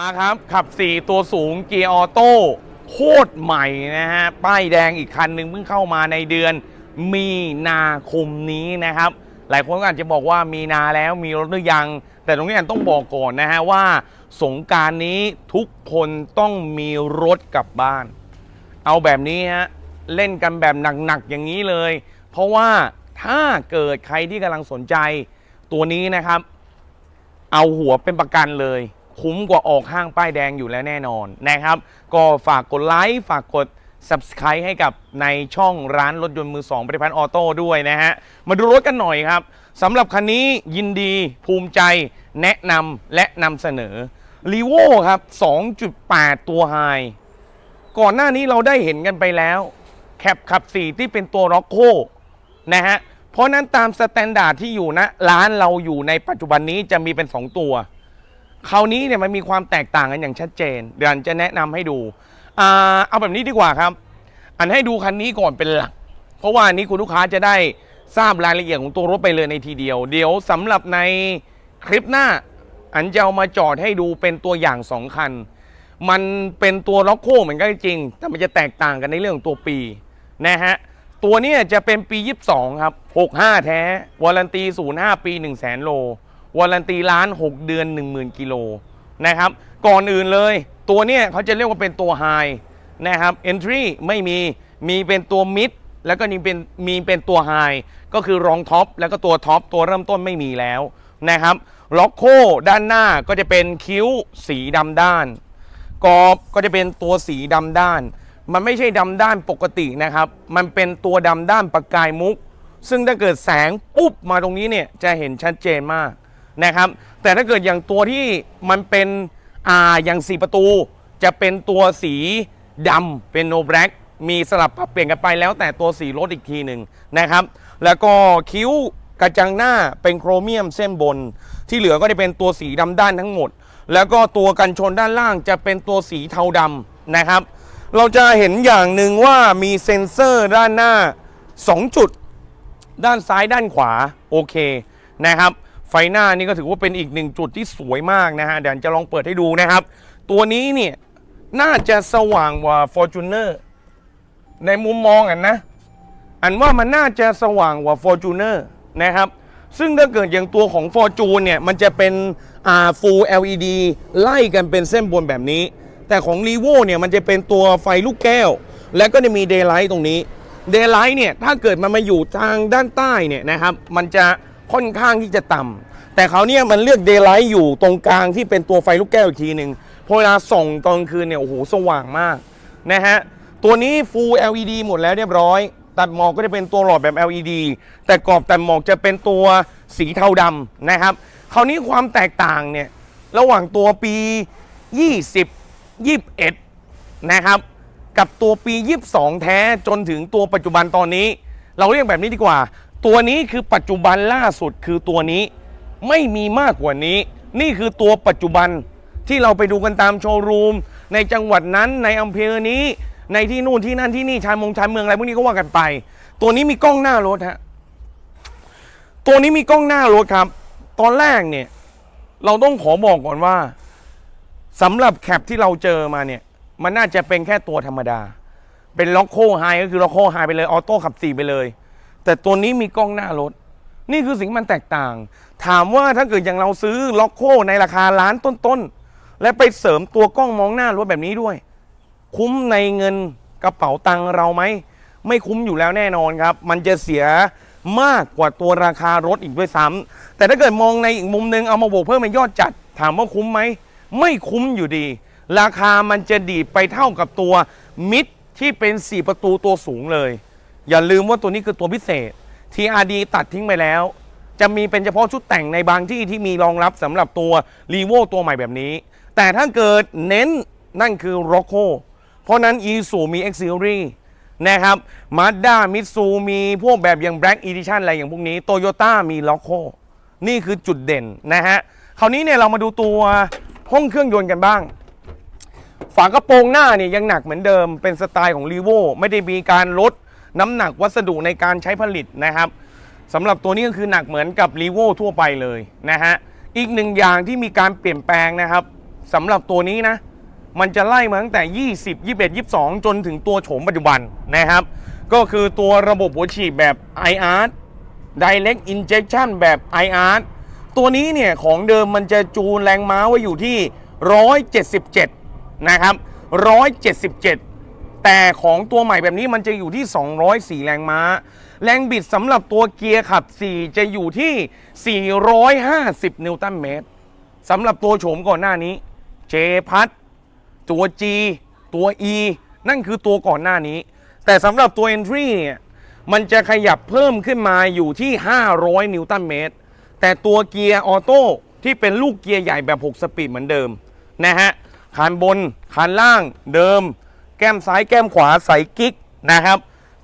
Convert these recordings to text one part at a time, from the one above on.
มาครับขับ 4 ตัวสูงเกียร์ออโต้โคตรใหม่นะฮะ ป้ายแดงอีกคันหนึ่งเพิ่งเข้ามาในเดือนมีนาคมนี้นะครับ หลายคนก็อาจจะบอกว่ามีนาแล้วมีรถหรือยัง แต่ตรงนี้ต้องบอกก่อนนะฮะว่าสงการนี้ทุกคนต้องมีรถกลับบ้าน เอาแบบนี้ฮะ เล่นกันแบบหนักๆอย่างนี้เลย เพราะว่าถ้าเกิดใครที่กำลังสนใจตัวนี้นะครับ เอาหัวเป็นประกันเลย คุ้มกว่าออกห้างป้ายแดงอยู่แล้วแน่นอนนะครับ ก็ฝากกดไลค์ฝากกด Subscribe ให้กับในช่องร้านรถยนต์มือ2ผลิตภัณฑ์ออโต้ด้วยนะฮะ มาดูรถกันหน่อยครับสำหรับคันนี้ยินดีภูมิใจแนะนำและนำเสนอ r ีโวครับ 2.8 ตัวไฮก่อนหน้านี้เราได้เห็นกันไปแล้วแคปขับ 4 ที่เป็นตัวร็อกโคนะฮะ เพราะนั้นตามสแตนดาร์ดที่อยู่นะร้านเราอยู่ในปัจจุบันนี้จะมีเป็น 2 ตัว คราวนี้เนี่ยมันมีความแตกต่างกันอย่างชัดเจน เดี๋ยวอันจะแนะนำให้ดูอ่าเอาแบบนี้ดีกว่าครับ อันให้ดูคันนี้ก่อนเป็นหลัก เพราะว่าอันนี้คุณลูกค้าจะได้ทราบรายละเอียดของตัวรถไปเลยในทีเดียว เดี๋ยวสำหรับในคลิปหน้า อันจะเอามาจอดให้ดูเป็นตัวอย่างสองคัน มันเป็นตัวล็อกโคเหมือนกันจริง แต่มันจะแตกต่างกันในเรื่องของตัวปีนะฮะ ตัวเนี้จะเป็นปี 22 ครับ 65 แท้ วารันตี 05 ปี 1 0 0 0 0 0 โล วารันตีล้าน 6 เดือน 10,000กิโลนะครับ ก่อนอื่นเลย ตัวเนี้ยเขาจะเรียกว่าเป็นตัวไฮนะครับ entry ไม่มี มีเป็นตัว mid แล้วก็มีเป็นมีเป็นตัวไฮก็คือรองท็อปแล้วก็ตัวท็อปตัวเริ่มต้นไม่มีแล้วนะครับล็อกโคด้านหน้าก็จะเป็นคิ้วสีดำด้านกรอบก็จะเป็นตัวสีดำด้าน มันไม่ใช่ดำด้านปกตินะครับ มันเป็นตัวดำด้านประกายมุก ซึ่งถ้าเกิดแสงปุ๊บมาตรงนี้เนี่ยจะเห็นชัดเจนมาก นะครับ แต่ถ้าเกิดอย่างตัวที่มันเป็นอ่าอย่างสีประตู จะเป็นตัวสีดำเป็นโนแบล็กมีสลับปรับเปลี่ยนกันไปแล้วแต่ตัวสีรถอีกทีหนึ่งนะครับ แล้วก็คิ้วกระจังหน้าเป็นโครเมียมเส้นบน ที่เหลือก็จะเป็นตัวสีดำด้านทั้งหมด แล้วก็ตัวกันชนด้านล่างจะเป็นตัวสีเทาดำนะครับ เราจะเห็นอย่างหนึ่งว่ามีเซ็นเซอร์ด้านหน้า 2 จุด ด้านซ้ายด้านขวาโอเคนะครับ ฟหน้านี่ก็ถือว่าเป็นอีกหนึ่งจุดที่สวยมากนะฮะเดี๋ยวจะลองเปิดให้ดูนะครับ ตัวนี้เนี่ยน่าจะสว่างกว่า Fortuner ในมุมมองอันนะ อันว่ามันน่าจะสว่างกว่า Fortuner นะครับ ซึ่งถ้าเกิดอย่างตัวของ Fortune เนี่ยมันจะเป็นอ่า Full LED ไล่กันเป็นเส้นบนแบบนี้ แต่ของ r e v o เนี่ยมันจะเป็นตัวไฟลูกแก้ว และก็จะมี Daylight ตรงนี้ Daylight เนี่ยถ้าเกิดมันมาอยู่ทางด้านใต้เนี่ยนะครับ มันจะ ค่อนข้างที่จะต่ำแต่เขาเนี่ยมันเลือก Daylight อยู่ตรงกลางที่เป็นตัวไฟลูกแก้วอีกทีหนึ่งพอเวลาส่องตอนคืนเนี่ยโอ้โหสว่างมากนะฮะตัวนี้ Full LED หมดแล้วเรียบร้อย ตัดหมอกก็จะเป็นตัวหลอดแบบ LED แต่กรอบตัดหมอกจะเป็นตัวสีเทาดำนะครับคราวนี้ความแตกต่างเนี่ยระหว่างตัวปี 20 21 นะครับ กับตัวปี 22 แท้จนถึงตัวปัจจุบันตอนนี้ เราเรียกแบบนี้ดีกว่า ตัวนี้คือปัจจุบันล่าสุดคือตัวนี้ไม่มีมากกว่านี้ นี่คือตัวปัจจุบันที่เราไปดูกันตามโชว์รูม ในจังหวัดนั้นในอำเภอนี้ ในที่นู่นที่นั่นที่นี่ชายมงชายเมืองอะไรพวกนี้ก็ว่ากันไป ตัวนี้มีกล้องหน้ารถฮะตัวนี้มีกล้องหน้ารถครับ ตอนแรกเนี่ยเราต้องขอบอกก่อนว่าสำหรับแคปที่เราเจอมาเนี่ย มันน่าจะเป็นแค่ตัวธรรมดา เป็นล็อกโคไฮก็คือล็อกโคไฮไปเลยออโต้ขับสี่ไปเลย แต่ตัวนี้มีกล้องหน้ารถ นี่คือสิ่งมันแตกต่าง ถามว่าถ้าเกิดอย่างเราซื้อล็อกโคในราคาล้านต้นๆ และไปเสริมตัวกล้องมองหน้ารถแบบนี้ด้วย คุ้มในเงินกระเป๋าตังเราไหม ไม่คุ้มอยู่แล้วแน่นอนครับ มันจะเสียมากกว่าตัวราคารถอีกด้วยซ้ำแต่ถ้าเกิดมองในอีกมุมนึงเอามาบวกเพิ่มเป็นยอดจัด ถามว่าคุ้มไหม ไม่คุ้มอยู่ดี ราคามันจะดีไปเท่ากับตัวมิดที่เป็น 4 ประตูตัวสูงเลย อย่าลืมว่าตัวนี้คือตัวพิเศษ TRD ตัดทิ้งไปแล้ว จะมีเป็นเฉพาะชุดแต่งในบางที่ที่มีรองรับสำหรับตัว r ีโวตัวใหม่แบบนี้ แต่ถ้าเกิดเน้นนั่นคือ r o c c o เพราะนั้น e s u มี X Series นะครับ Mazda Mitsu มีพวกแบบอย่าง Black Edition อะไรอย่างพวกนี้ Toyota มี r o c c o นี่คือจุดเด่นนะฮะ คราวนี้เนี่ยเรามาดูตัวห้องเครื่องยนต์กันบ้าง ฝากระโปรงหน้าเนี่ยยังหนักเหมือนเดิมเป็นสไตล์ของ r ีโวไม่ได้มีการลด น้ำหนักวัสดุในการใช้ผลิตนะครับสำหรับตัวนี้ก็คือหนักเหมือนกับ r ีโวทั่วไปเลยนะฮะอีกหนึ่งอย่างที่มีการเปลี่ยนแปลงนะครับสำหรับตัวนี้นะมันจะไล่มาตั้งแต่ 20 21 22 จนถึงตัวโฉมปัจจุบันนะครับ ก็คือตัวระบบหัวฉีดแบบ IR Direct Injection แบบ IR ตัวนี้เนี่ยของเดิมมันจะจูนแรงม้าไว้อยู่ที่ 177 นะครับ 177 แต่ของตัวใหม่แบบนี้มันจะอยู่ที่ 204 แรงม้า แรงบิดสำหรับตัวเกียร์ขับ 4 จะอยู่ที่ 450 นิวตันเมตรสำหรับตัวโฉมก่อนหน้านี้เจพัทตัว G ตัว E นั่นคือตัวก่อนหน้านี้ แต่สำหรับตัว Entry เนี่ยมันจะขยับเพิ่มขึ้นมาอยู่ที่ 500 นิวตันเมตร แต่ตัวเกียร์ออโต้ที่เป็นลูกเกียร์ใหญ่แบบ 6 สปีดเหมือนเดิมนะฮะคันบนคันล่างเดิม ก้มซ้ายแก้มขวาใส่กิ๊กนะครับ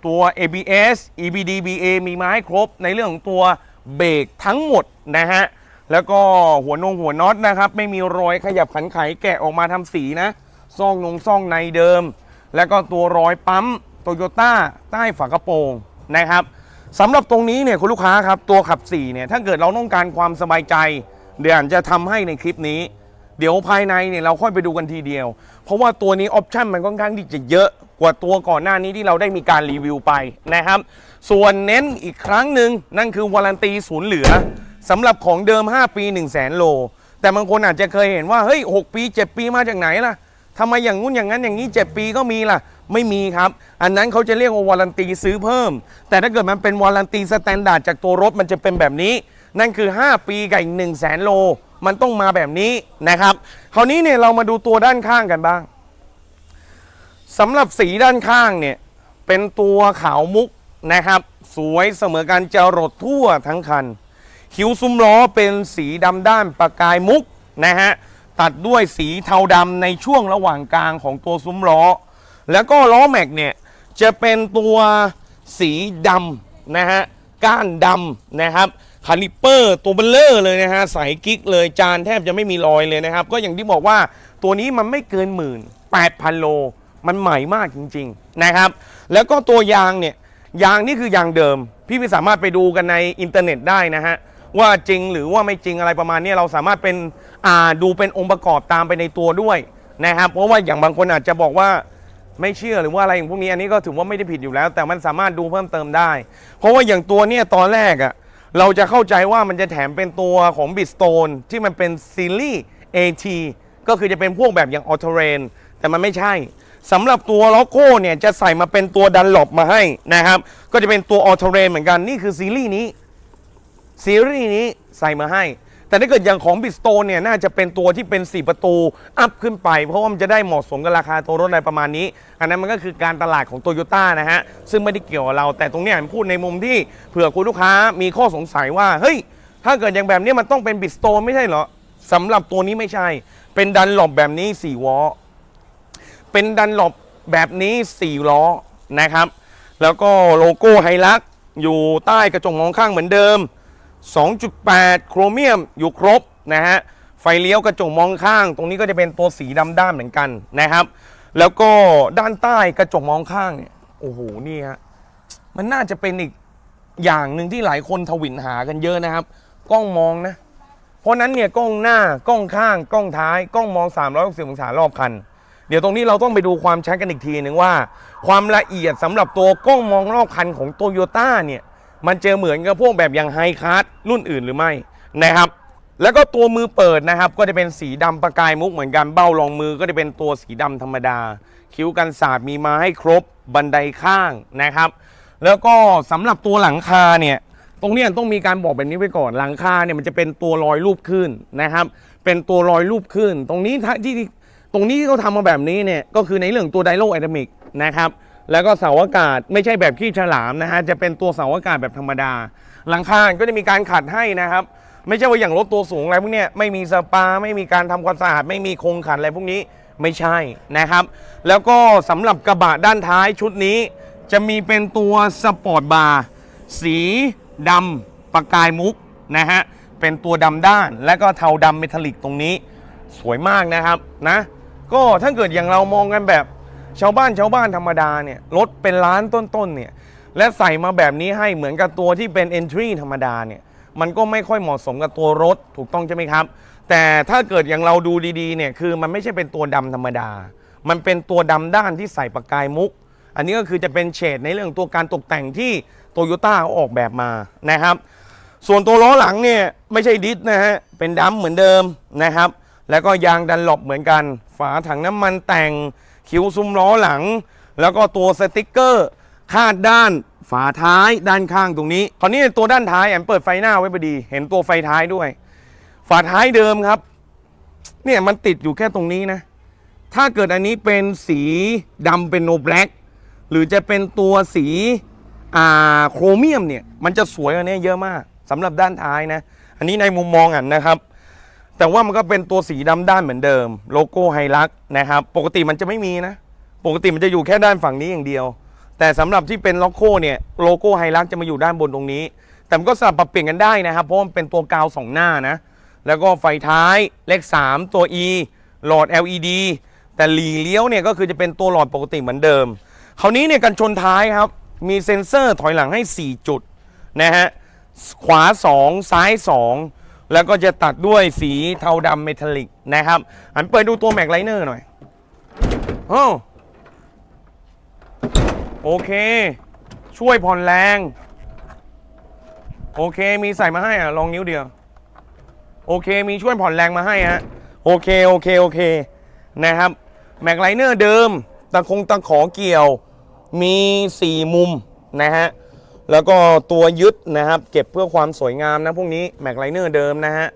ตัว ABS EBD BA มีมาให้ครบในเรื่องของตัวเบรกทั้งหมดนะฮะ แล้วก็หัวนงหัวน็อตนะครับ ไม่มีรอยขยับขันไขแกะออกมาทำสีนะซ่องนงซ่องในเดิม แล้วก็ตัวรอยปั๊มโตโยต้าใต้ฝากระโปรงนะครับสำหรับตรงนี้เนี่ยคุณลูกค้าครับ ตัวขับ4เนี่ยถ้าเกิดเราต้องการความสบายใจ เดี๋ยวอันจะทำให้ในคลิปนี้ เดี๋ยวภายในเนี่ยเราค่อยไปดูกันทีเดียว เพราะว่าตัวนี้ออปชั่นมันค่อนข้างที่จะเยอะกว่าตัวก่อนหน้านี้ที่เราได้มีการรีวิวไปนะครับ ส่วนเน้นอีกครั้งหนึ่งนั่นคือวารันตีศูนย์เหลือสำหรับของเดิม 5 ปี 1 0 0 0 0แสนโล แต่บางคนอาจจะเคยเห็นว่าเฮ้ย6ปี 7 ปีมาจากไหนล่ะทำไมอย่างงู้นอย่างนั้นอย่างนี้ 7 ปีก็มีล่ะ ไม่มีครับ อันนั้นเขาจะเรียกว่าวารันตีซื้อเพิ่ม แต่ถ้าเกิดมันเป็นวารันตีสแตนดาร์ดจากตัวรถมันจะเป็นแบบนี้ นั่นคือ 5 ปีกับอีก1 0 0 0 0แสนโล มันต้องมาแบบนี้นะครับ คราวนี้เนี่ยเรามาดูตัวด้านข้างกันบ้างสำหรับสีด้านข้างเนี่ยเป็นตัวขาวมุกนะครับ สวยเสมอกันจะรดทั่วทั้งคัน คิ้วซุ้มล้อเป็นสีดำด้านประกายมุกนะฮะตัดด้วยสีเทาดำในช่วงระหว่างกลางของตัวซุ้มล้อ แล้วก็ล้อแม็กเนี่ยจะเป็นตัวสีดำนะฮะก้านดำนะครับ คาลิปเปอร์ตัวเบลเลอร์เลยนะฮะใสกิ๊กเลยจานแทบจะไม่มีรอยเลยนะครับ ก็อย่างที่บอกว่าตัวนี้มันไม่เกินหมื่นแปดพันโล มันใหม่มากจริง ๆนะครับ แล้วก็ตัวยางเนี่ยยางนี่คือยางเดิม พี่พี่สามารถไปดูกันในอินเทอร์เน็ตได้นะฮะว่าจริงหรือว่าไม่จริงอะไรประมาณนี้เราสามารถเป็นอ่าดูเป็นองค์ประกอบตามไปในตัวด้วยนะครับ เพราะว่าอย่างบางคนอาจจะบอกว่าไม่เชื่อหรือว่าอะไรอย่างพวกนี้อันนี้ก็ถือว่าไม่ได้ผิดอยู่แล้ว แต่มันสามารถดูเพิ่มเติมได้ เพราะว่าอย่างตัวเนี่ยตอนแรกอะ่ะ เราจะเข้าใจว่ามันจะแถมเป็นตัวของบิต stone ที่มันเป็นซีรีส์ AT ก็คือจะเป็นพวกแบบอย่างออโตเรนแต่มันไม่ใช่สำหรับตัวล็อกโก้เนี่ยจะใส่มาเป็นตัวดันหลบมาให้นะครับ ก็จะเป็นตัวออโตเรนเหมือนกันนี่คือซีรีส์นี้ซีรีส์นี้ใส่มาให้ แต่ถ้าเกิดอย่างของบิสโตนเนี่ยน่าจะเป็นตัวที่เป็น 4 ประตูอัพขึ้นไป เพราะว่ามันจะได้เหมาะสมกับราคาตัวรถอะไรประมาณนี้ อันนั้นมันก็คือการตลาดของโตโยต้านะฮะ ซึ่งไม่ได้เกี่ยวกับเรา แต่ตรงเนี้ยผมพูดในมุมที่เผื่อคุณลูกค้ามีข้อสงสัยว่า เฮ้ย ถ้าเกิดอย่างแบบนี้มันต้องเป็นบิสโตนไม่ใช่เหรอสำหรับตัวนี้ไม่ใช่ เป็นดันหลบแบบนี้4วอลเป็นดันหลบแบบนี้4ล้อนะครับ แล้วก็โลโก้ไฮลักอยู่ใต้กระจกมองข้างเหมือนเดิม 2.8 โครเมียมอยู่ครบนะฮะ ไฟเลี้ยวกระจกมองข้าง ตรงนี้ก็จะเป็นตัวสีดำด้านเหมือนกันนะครับ แล้วก็ด้านใต้กระจกมองข้างเนี่ย โอ้โห นี่ฮะ มันน่าจะเป็นอีกอย่างหนึ่งที่หลายคนทวินหากันเยอะนะครับ กล้องมองนะ เพราะนั้นเนี่ยกล้องหน้ากล้องข้าง กล้องท้าย กล้องมอง 360องศารอบคัน เดี๋ยวตรงนี้เราต้องไปดูความชัดกันอีกทีหนึ่งว่า ความละเอียดสำหรับตัวกล้องมองรอบคันของโตโยต้าเนี่ย มันเจอเหมือนกับพวกแบบอย่างไฮคาร์ดรุ่นอื่นหรือไม่นะครับ แล้วก็ตัวมือเปิดนะครับ ก็จะเป็นสีดำประกายมุกเหมือนกันเบ้ารองมือก็จะเป็นตัวสีดำธรรมดา คิ้วกันสาดมีมาให้ครบบันไดข้างนะครับ แล้วก็สำหรับตัวหลังคาเนี่ยตรงนี้ต้องมีการบอกแบบนี้ไว้ก่อนหลังคาเนี่ยมันจะเป็นตัวรอยรูปขึ้นนะครับ เป็นตัวรอยรูปขึ้น ตรงนี้ที่ตรงนี้ที่เขาทำมาแบบนี้เนี่ยก็คือในเรื่องตัวไดโลไอดามิกนะครับ แล้วก็เสาอากาศไม่ใช่แบบขี้ฉลามนะฮะจะเป็นตัวเสาอากาศแบบธรรมดา หลังคาก็จะมีการขัดให้นะครับ ไม่ใช่ว่าอย่างรถตัวสูงอะไรพวกเนี้ยไม่มีสปาไม่มีการทำความสะอาดไม่มีโครงขัดอะไรพวกนี้ไม่ใช่นะครับ แล้วก็สำหรับกระบะด้านท้ายชุดนี้ จะมีเป็นตัวสปอร์ตบาร์สีดำประกายมุกนะฮะเป็นตัวดำด้าน และก็เทาดำเมทัลลิกตรงนี้ สวยมากนะครับนะก็ถ้าเกิดอย่างเรามองกันแบบ ชาวบ้านชาวบ้านธรรมดาเนี่ยรถเป็นล้านต้นๆเนี่ยและใส่มาแบบนี้ให้เหมือนกับตัวที่เป็น entry ธรรมดาเนี่ยมันก็ไม่ค่อยเหมาะสมกับตัวรถถูกต้องใช่ไหมครับ แต่ถ้าเกิดอย่างเราดูดีๆเนี่ยคือมันไม่ใช่เป็นตัวดำธรรมดา มันเป็นตัวดำด้านที่ใส่ประกายมุก อันนี้ก็คือจะเป็นเฉดในเรื่องตัวการตกแต่งที่โตโยต้าเขาออกแบบมานะครับ ส่วนตัวล้อหลังเนี่ยไม่ใช่ดิสนะฮะเป็นดำเหมือนเดิมนะครับ แล้วก็ยางดันหลบเหมือนกัน ฝาถังน้ำมันแต่ง คิ้วซุ้มล้อหลัง แล้วก็ตัวสติกเกอร์คาดด้านฝาท้ายด้านข้างตรงนี้ คราวนี้ตัวด้านท้ายแอมเปิดไฟหน้าไว้พอดี เห็นตัวไฟท้ายด้วย ฝาท้ายเดิมครับ เนี่ยมันติดอยู่แค่ตรงนี้นะ ถ้าเกิดอันนี้เป็นสีดำเป็นโนแบล็กหรือจะเป็นตัวสีอ่าโครเมียมเนี่ย มันจะสวยกว่านี้เยอะมากสำหรับด้านท้ายนะ อันนี้ในมุมมองอันนะครับ แต่ว่ามันก็เป็นตัวสีดำด้านเหมือนเดิม โลโก้ไฮลักนะครับ ปกติมันจะไม่มีนะ ปกติมันจะอยู่แค่ด้านฝั่งนี้อย่างเดียว แต่สำหรับที่เป็นล็อกโก้เนี่ยโลโก้ไฮลักจะมาอยู่ด้านบนตรงนี้ แต่มันก็สลับปรับเปลี่ยนกันได้นะครับ เพราะมันเป็นตัวกาวสองหน้านะ แล้วก็ไฟท้ายเลข 3 ตัว E หลอด LED แต่หลีเลี้ยวเนี่ยก็คือจะเป็นตัวหลอดปกติเหมือนเดิม คราวนี้เนี่ยกันชนท้ายครับ มีเซ็นเซอร์ถอยหลังให้ 4 จุดนะฮะขวา 2 ซ้าย 2 แล้วก็จะตัดด้วยสีเทาดำเมทัลลิกนะครับอันเปิดดูตัวแม็กไลเนอร์หน่อยโอ้โอเค ช่วยผ่อนแรง โอเคมีใส่มาให้อะลองนิ้วเดียว โอเคมีช่วยผ่อนแรงมาให้ฮะโอเคโอเคโอเคนะครับแม็กไลเนอร์เดิมตะคงตะขอเกี่ยวมี 4 มุมนะฮะ แล้วก็ตัวยึดนะครับ เก็บเพื่อความสวยงามนะพวกนี้แม็กไลเนอร์เดิมนะฮะ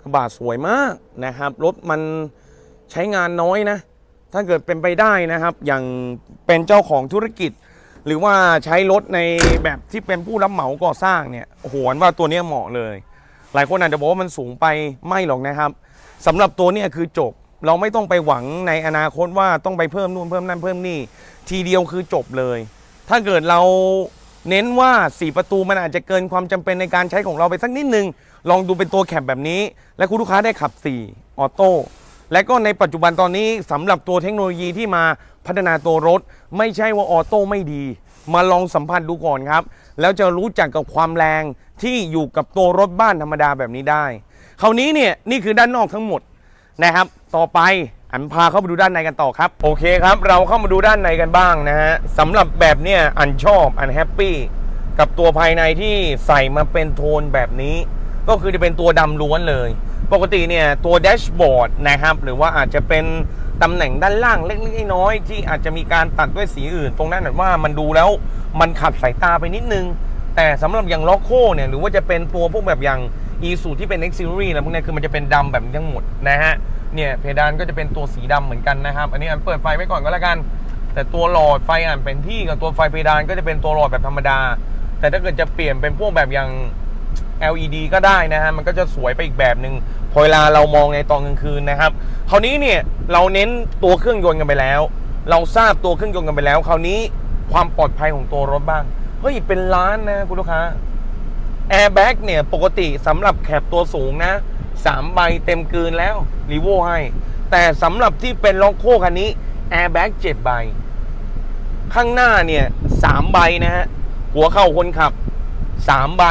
กระบะสวยมากนะครับรถมันใช้งานน้อยนะ ถ้าเกิดเป็นไปได้นะครับ อย่างเป็นเจ้าของธุรกิจ หรือว่าใช้รถในแบบที่เป็นผู้รับเหมาก่อสร้างเนี่ยโอ้โหอันว่าตัวนี้เหมาะเลย หลายคนอาจจะบอกว่ามันสูงไปไม่หรอกนะครับสำหรับตัวนี้คือจบเราไม่ต้องไปหวังในอนาคตว่าต้องไปเพิ่มนู่นเพิ่มนั่นเพิ่มนี่ ทีเดียวคือจบเลย ถ้าเกิดเรา เน้นว่า 4 ประตูมันอาจจะเกินความจำเป็นในการใช้ของเราไปสักนิดนึง ลองดูเป็นตัวแคปแบบนี้ และคุณลูกค้าได้ขับ 4 ออโต้และก็ในปัจจุบันตอนนี้สำหรับตัวเทคโนโลยีที่มาพัฒนาตัวรถ ไม่ใช่ว่าออโต้ไม่ดี มาลองสัมผัสดูก่อนครับ แล้วจะรู้จักกับความแรงที่อยู่กับตัวรถบ้านธรรมดาแบบนี้ได้ คราวนี้เนี่ยนี่คือด้านนอกทั้งหมดนะครับ ต่อไป อันพาเข้าไปดูด้านในกันต่อครับ โอเคครับ เราเข้ามาดูด้านในกันบ้างนะฮะสำหรับแบบเนี่ยอันชอบอันแฮปปี้กับตัวภายในที่ใส่มาเป็นโทนแบบนี้ ก็คือจะเป็นตัวดำล้วนเลย ปกติเนี่ยตัวแดชบอร์ดนะครับ หรือว่าอาจจะเป็นตำแหน่งด้านล่างเล็กๆน้อยๆที่อาจจะมีการตัดด้วยสีอื่น ตรงนั้นนะว่ามันดูแล้วมันขัดสายตาไปนิดนึง แต่สำหรับอย่างล็อกโคเนี่ยหรือว่าจะเป็นตัวพวกแบบอย่าง e สูที่เป็น X Series นะพวกนี้คือมันจะเป็นดำแบบนี้ทั้งหมดนะฮะเนี่ยเพดานก็จะเป็นตัวสีดำเหมือนกันนะครับ อันนี้อันเปิดไฟไว้ก่อนก็แล้วกัน แต่ตัวหลอดไฟอ่านเป็นที่กับตัวไฟเพดานก็จะเป็นตัวหลอดแบบธรรมดา แต่ถ้าเกิดจะเปลี่ยนเป็นพวกแบบอย่าง LED ก็ได้นะฮะ มันก็จะสวยไปอีกแบบหนึง่งพอเวลาเรามองในตอนกลางคืนนะครับ คราวนี้เนี่ยเราเน้นตัวเครื่องยนต์กันไปแล้ว เราทราบตัวเครื่องยนต์กันไปแล้ว คราวนี้ความปลอดภัยของตัวรถบ้าง เฮ้ย เป็นล้านนะคุณลูกค้า แอร์แบ็กเนี่ย ปกติสำหรับแคปตัวสูงนะสามใบเต็มกลืนแล้วรีโวให้ แต่สำหรับที่เป็นล็อกโคคันนี้แอร์แบ็กเจ็ดใบ ข้างหน้าเนี่ยสามใบนะฮะ หัวเข่าคนขับสามใบ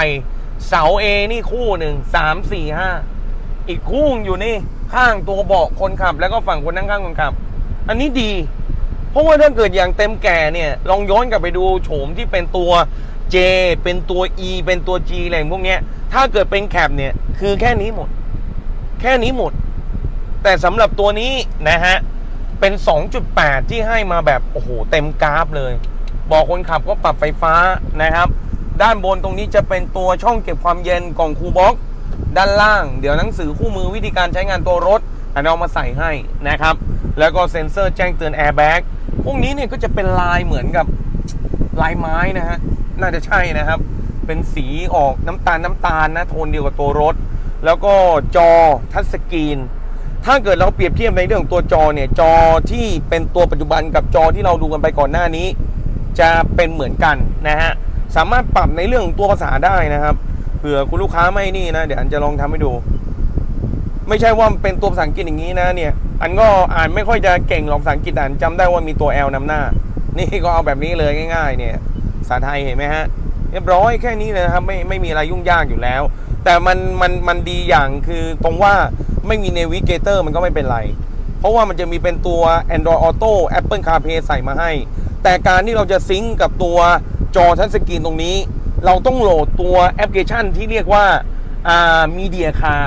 เสาเอนี่คู่หนึ่งสามสี่ห้าอีกคู่อยู่นี่ ข้างตัวเบาะคนขับ แล้วก็ฝั่งคนนั่งข้างคนขับ อันนี้ดี เพราะว่าถ้าเกิดอย่างเต็มแก่เนี่ย ลองย้อนกลับไปดูโฉมที่เป็นตัว J เป็นตัว E เป็นตัว G อะไรพวกเนี้ย ถ้าเกิดเป็นแคปเนี่ย คือแค่นี้หมด แค่นี้หมด แต่สำหรับตัวนี้นะฮะ เป็น 2.8 ที่ให้มาแบบ โอ้โห เต็มกราฟเลย บอกคนขับก็ปรับไฟฟ้านะครับ ด้านบนตรงนี้จะเป็นตัวช่องเก็บความเย็นกล่องคูบ็อกด้านล่าง เดี๋ยวหนังสือคู่มือวิธีการใช้งานตัวรถอันนี้เอามาใส่ให้นะครับ แล้วก็เซ็นเซอร์แจ้งเตือนแอร์แบ็กพวกนี้เนี่ยก็จะเป็นลายเหมือนกับลายไม้นะฮะ น่าจะใช่นะครับ เป็นสีออกน้ำตาลน้ำตาลนะโทนเดียวกับตัวรถ แล้วก็จอทัชสกรีน ถ้าเกิดเราเปรียบเทียบในเรื่องของตัวจอเนี่ยจอที่เป็นตัวปัจจุบันกับจอที่เราดูกันไปก่อนหน้านี้ จะเป็นเหมือนกันนะฮะสามารถปรับในเรื่องของตัวภาษาได้นะครับเผื่อคุณลูกค้าไม่นี่นะ เดี๋ยวอันจะลองทำให้ดู ไม่ใช่ว่าเป็นตัวภาษาอังกฤษอย่างนี้นะเนี่ย อันก็อ่านไม่ค่อยจะเก่งหรอกภาษาอังกฤษแต่อันจำได้ว่ามีตัว L นำหน้า นี่ก็เอาแบบนี้เลยง่าย ๆ เนี่ยาษาไทยเห็นไหมฮะเรียบร้อยแค่นี้เลยนะครับไม่ไม่มีอะไรยุ่งยากอยู่แล้ว แต่มันมันมันดีอย่างคือตรงว่าไม่มี Navigator มันก็ไม่เป็นไร เพราะว่ามันจะมีเป็นตัว Android Auto Apple CarPlay ใส่มาให้ แต่การที่เราจะซิงก์กับตัวจอทัชสกรีนตรงนี้ เราต้องโหลดตัวแอปพลิเคชันที่เรียกว่าอ่า Media Car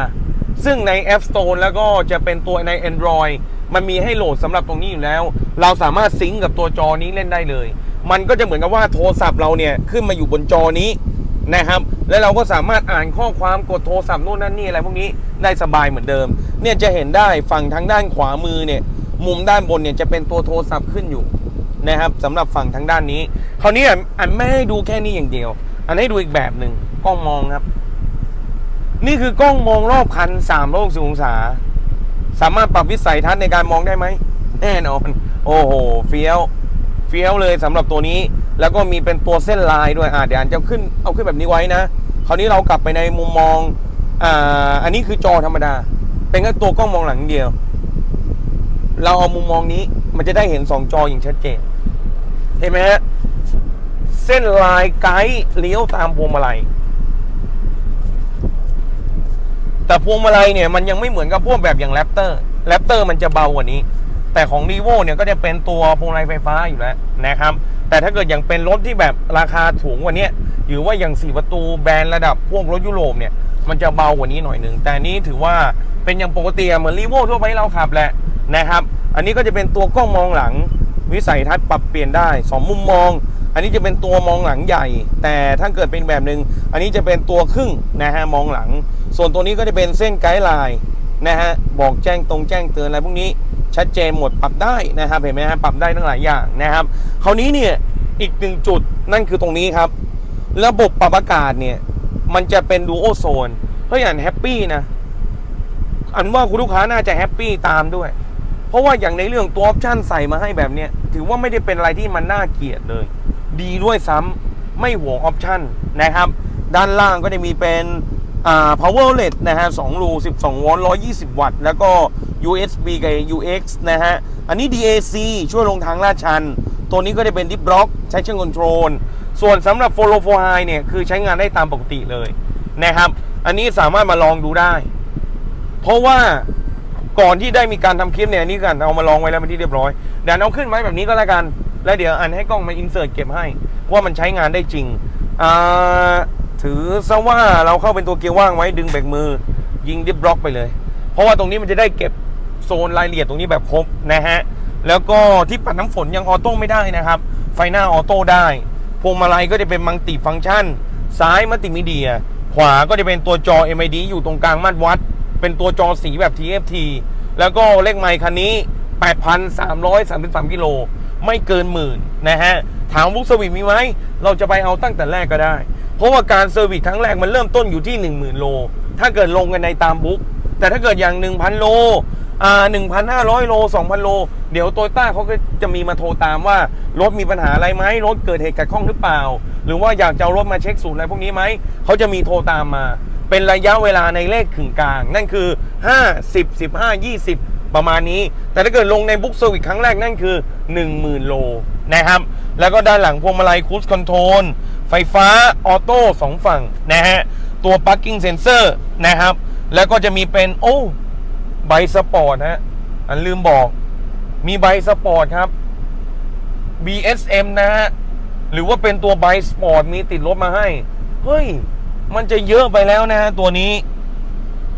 ซึ่งใน App Store แล้วก็จะเป็นตัวใน Android มันมีให้โหลดสำหรับตรงนี้อยู่แล้ว เราสามารถซิงก์กับตัวจอนี้เล่นได้เลย มันก็จะเหมือนกับว่าโทรศัพท์เราเนี่ยขึ้นมาอยู่บนจอนี้นะครับ แล้วเราก็สามารถอ่านข้อความกดโทรศัพท์นู่นนั่นนี่อะไรพวกนี้ได้สบายเหมือนเดิม เนี่ยจะเห็นได้ฝั่งทางด้านขวามือเนี่ย มุมด้านบนเนี่ยจะเป็นตัวโทรศัพท์ขึ้นอยู่นะครับสำหรับฝั่งทางด้านนี้คราวนี้อันไม่ให้ดูแค่นี้อย่างเดียว อันให้ดูอีกแบบหนึ่งกล้องมองครับ นี่คือกล้องมองรอบคัน3 6 0องศา สามารถปรับวิสัยทัศน์ในการมองได้ไหมแน่นอน โอ้โหเฟี้ยว ฟี้ยวเลยสำหรับตัวนี้ แล้วก็มีเป็นตัวเส้นลายด้วยอ่าเดี๋ยวอันจะขึ้นเอาขึ้นแบบนี้ไว้นะ คราวนี้เรากลับไปในมุมมองอ่าอันนี้คือจอธรรมดา เป็นแค่ตัวกล้องมองหลังเดียว เราเอามุมมองนี้มันจะได้เห็นสองจออย่างชัดเจน เห็นไหมฮะเส้นลายไกด์เลี้ยวตามพวงมาลัยแต่พวงมาลัยเนี่ยมันยังไม่เหมือนกับพวกแบบอย่างแรปเตอร์แรปเตอร์มันจะเบากว่านี้ แต่ของ r ีโวเนี่ยก็จะเป็นตัวพวงมาลัยไฟฟ้าอยู่แล้วนะครับ แต่ถ้าเกิดอย่างเป็นรถที่แบบราคาถูงกว่านี้หรือว่าอย่าง 4 ประตูแบรนด์ระดับพวกรถยุโรปเนี่ยมันจะเบากว่านี้หน่อยหนึ่ง แต่นี้ถือว่าเป็นอย่างปกติเหมือนรีโวทั่วไปเราขับแหละนะครับ อันนี้ก็จะเป็นตัวกล้องมองหลัง วิสัยทัศน์ปรับเปลี่ยนได้สองมุมมอง อันนี้จะเป็นตัวมองหลังใหญ่ แต่ถ้าเกิดเป็นแบบหนึ่งอันนี้จะเป็นตัวครึ่งนะฮะมองหลัง ส่วนตัวนี้ก็จะเป็นเส้นไกด์ไลน์นะฮะบอกแจ้งตรงแจ้งเตือนอะไรพวกนี้ ชัดเจนหมดปรับได้นะครับเห็นไหมฮะปรับได้ทั้งหลายอย่างนะครับคราวนี้เนี่ยอีกหนึ่งจุดนั่นคือตรงนี้ครับ ระบบปรับอากาศเนี่ยมันจะเป็นดูโอโซนเฮ้ยอันแฮปปี้นะอันว่าคุณลูกค้าน่าจะแฮปปี้ตามด้วย เพราะว่าอย่างในเรื่องตัวออปชั่นใส่มาให้แบบเนี้ยถือว่าไม่ได้เป็นอะไรที่มันน่าเกลียดเลย ดีด้วยซ้ำไม่ห่วงออปชั่นนะครับ ด้านล่างก็จะมีเป็นอ่า power outlet นะฮะ2รู 12 โวลต์ 120 วัตต์ แล้วก็ USB กับ UX นะฮะ อันนี้ DAC ช่วยลงทางลาดชัน ตัวนี้ก็จะเป็น Dip Block ใช้เชิงคอนโทรล ส่วนสำหรับ Follow for High เนี่ย คือใช้งานได้ตามปกติเลยนะครับ อันนี้สามารถมาลองดูได้ เพราะว่าก่อนที่ได้มีการทำคลิปเนี่ย อันนี่กันเอามาลองไว้แล้วเป็นที่เรียบร้อยเดี๋ยวเอาขึ้นไว้แบบนี้ก็แล้วกัน แล้วเดี๋ยวอันให้กล้องมาอินเสิร์ตเก็บให้ ว่ามันใช้งานได้จริงถือซะว่าเราเข้าเป็นตัวเกียร์ว่างไว้ดึงเบรกมือ ยิงดิฟบล็อกไปเลย เพราะว่าตรงนี้มันจะได้เก็บ โซนรายละเอียดตรงนี้แบบครบนะฮะ แล้วก็ที่ปัดน้ำฝนยังออโต้ไม่ได้นะครับ ไฟหน้าออโต้ได้พวงมาลัยก็จะเป็นมัลติฟังก์ชัน ซ้ายมัลติมีเดีย ขวาก็จะเป็นตัวจอ MID อยู่ตรงกลางมาตรวัด เป็นตัวจอสีแบบ TFT แล้วก็เลขไมค์คันนี้ 8,333 กิโล ไม่เกินหมื่นนะฮะ ถามบุ๊กสวิตมีไหม เราจะไปเอาตั้งแต่แรกก็ได้ เพราะว่าการเซอร์วิสครั้งแรกมันเริ่มต้นอยู่ที่ 10,000 โล ถ้าเกิดลงกันในตามบุ๊ก แต่ถ้าเกิดอย่าง 1,000 โลอ่า1,500 โล 2,000 โล เดี๋ยวโตโยต้าเขาก็จะมีมาโทรตามว่า รถมีปัญหาอะไรไหมรถเกิดเหตุขัดข้องหรือเปล่า หรือว่าอยากจะเอารถมาเช็คศูนย์อะไรพวกนี้ไหม เขาจะมีโทรตามมา เป็นระยะเวลาในเลขขึงกลาง นั่นคือ 5 10 15 20 ประมาณนี้ แต่ถ้าเกิดลงในบุ๊กเซอร์วิสครั้งแรกนั่นคือ 10,000 โลนะครับ แล้วก็ด้านหลังพวงมาลัยคูสคอนโทรลไฟฟ้าออโต้สองฝั่งนะฮะตัวป a r k กิ้งเซนเซอร์นะครับ แล้วก็จะมีเป็นโอ้ใบสปอร์ตฮะอันลืมบอก มีใบสปอร์ตครับ BSM นะฮะ หรือว่าเป็นตัวใบสปอร์ตมีติดรถมาให้ เฮ้ย มันจะเยอะไปแล้วนะฮะ ตัวนี้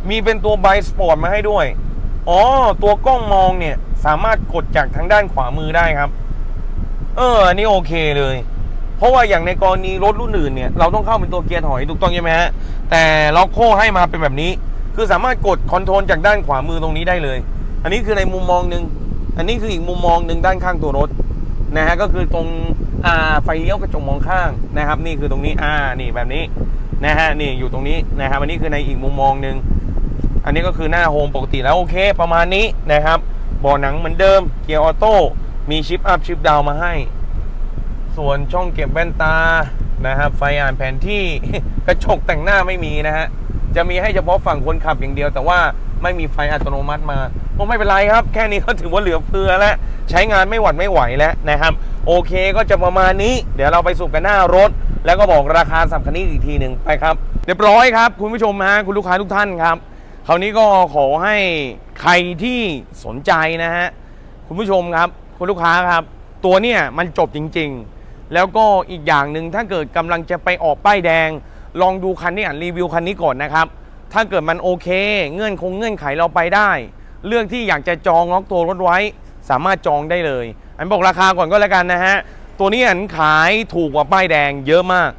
มีเป็นตัวใบสปอร์ตมาให้ด้วย อ๋อ ตัวกล้องมองเนี่ย สามารถกดจากทางด้านขวามือได้ครับ เออ อันนี้โอเคเลย เพราะว่าอย่างในกรณีรถรุ่นอื่นเนี่ย เราต้องเข้าเป็นตัวเกียร์ถอยถูกต้องใช่ไหมฮะ แต่ล็อกโค้ให้มาเป็นแบบนี้ คือสามารถกดคอนโทรลจากด้านขวามือตรงนี้ได้เลย อันนี้คือในมุมมองหนึ่งอันนี้คืออีกมุมมองหนึ่งด้านข้างตัวรถนะฮะก็คือตรงไฟเลี้ยวกระจกมองข้างนะครับ นี่คือตรงนี้อ่านี่แบบนี้นะฮะนี่อยู่ตรงนี้นะครับอันนี้คือในอีกมุมมองหนึ่งอันนี้ก็คือหน้าโฮมปกติแล้วโอเคประมาณนี้นะครับเบาะหนังเหมือนเดิมเกียร์ออโต้มีชิปอัพชิปดาวมาให้ ส่วนช่องเก็บแว่นตานะครับไฟอ่านแผนที่กระจกแต่งหน้าไม่มีนะฮะ จะมีให้เฉพาะฝั่งคนขับอย่างเดียว แต่ว่าไม่มีไฟอัตโนมัติมาก็ไม่เป็นไรครับ แค่นี้ก็ถือว่าเหลือเฟือแล้วใช้งานไม่หวัดไม่ไหวแล้วนะครับ โอเคก็จะประมาณนี้ เดี๋ยวเราไปสุ่กันหน้ารถ แล้วก็บอกราคาสับคันนี้อีกทีหนึ่งไปครับเรียบร้อยครับ คุณผู้ชมฮะคุณลูกค้าทุกท่านครับคราวนี้ก็ขอให้ใครที่สนใจนะฮะคุณผู้ชมครับคุณลูกค้าครับ ตัวเนี่ยมันจบจริง ๆ แล้วก็อีกอย่างหนึ่งถ้าเกิดกำลังจะไปออกป้ายแดง ลองดูคันนี้อ่านรีวิวคันนี้ก่อนนะครับ ถ้าเกิดมันโอเค เงื่อนคงเงื่อนไขเราไปได้ เรื่องที่อยากจะจองล็อกตัวรถไว้ สามารถจองได้เลย อันบอกราคาก่อนก็แล้วกันนะฮะ ตัวนี้อันขายถูกกว่าป้ายแดงเยอะมาก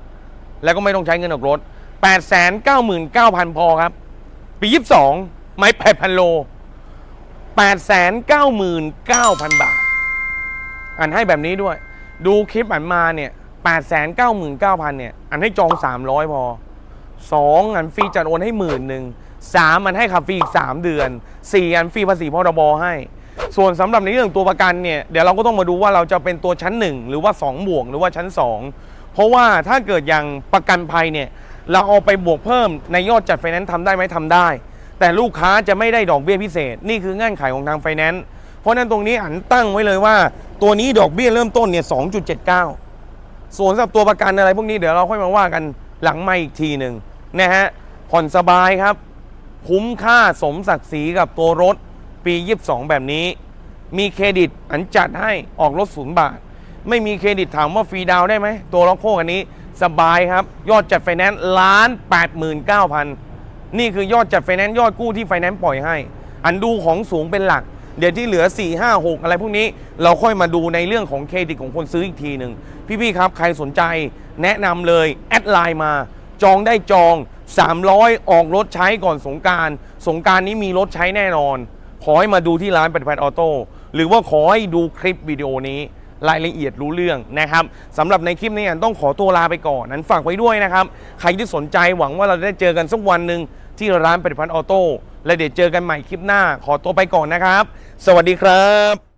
แล้วก็ไม่ต้องใช้เงินออกรถ 899,000 พอครับ ปี 22 ไม้8,000 โล 899,000 บาท อันให้แบบนี้ด้วย ดูคลิปอันมาเนี่ย 899,000 เนี่ย อันให้จอง 300 พอ 2 อันฟรีจัดโอนให้หมื่นหนึ่งสามอันให้ขับฟรีอีก 3 เดือน 4 อันฟรีภาษีพรบให้ ส่วนสำหรับในเรื่องตัวประกันเนี่ยเดี๋ยวเราก็ต้องมาดูว่าเราจะเป็นตัวชั้น 1 หรือว่า 2 บวกหรือว่าชั้น 2 เพราะว่าถ้าเกิดอย่างประกันภัยเนี่ยเราเอาไปบวกเพิ่มในยอดจัดไฟแนนซ์ทำได้ไหมทำได้ แต่ลูกค้าจะไม่ได้ดอกเบี้ยพิเศษ นี่คือเงื่อนไขของทางไฟแนนซ์เพราะฉะนั้นตรงนี้อันตั้งไว้เลยว่า ตัวนี้ดอกเบี้ยเริ่มต้นเนี่ย2.79 ส่วนสำหรับตัวประกันอะไรพวกนี้เดี๋ยวเราค่อยมาว่ากันหลังไม่อีกทีหนึ่งนะฮะผ่อนสบายครับ คุ้มค่าสมศักดิ์ศรีกับตัวรถปี 22 แบบนี้ มีเครดิตอันจัดให้ออกรถศูนย์บาท ไม่มีเครดิตถามว่าฟรีดาวได้ไหม ตัวล็อกโคอันนี้สบายครับ ยอดจัดไฟแนนซ์ล้านแปดหมื่นเก้าพันนี่คือยอดจัดไฟแนนซ์ยอดกู้ที่ไฟแนนซ์ปล่อยให้ อันดูของสูงเป็นหลัก เดี๋ยวที่เหลือ 4 5 6 อะไรพวกนี้เราค่อยมาดูในเรื่องของเครดิตของคนซื้ออีกทีหนึ่งพี่ๆครับใครสนใจแนะนำเลย แอดไลน์มา จองได้จอง 300 ออกรถใช้ก่อนสงการสงการนี้มีรถใช้แน่นอน ขอให้มาดูที่ร้านปฏิพัฒน์ออโต้หรือว่าขอให้ดูคลิปวิดีโอนี้รายละเอียดรู้เรื่องนะครับสำหรับในคลิปนี้ต้องขอตัวลาไปก่อนนั้นฝากไว้ด้วยนะครับ ใครที่สนใจหวังว่าเราจะได้เจอกันสักวันหนึ่งที่ร้านปฏิพัฒน์ออโต้ และเดี๋ยวเจอกันใหม่คลิปหน้า ขอตัวไปก่อนนะครับ สวัสดีครับ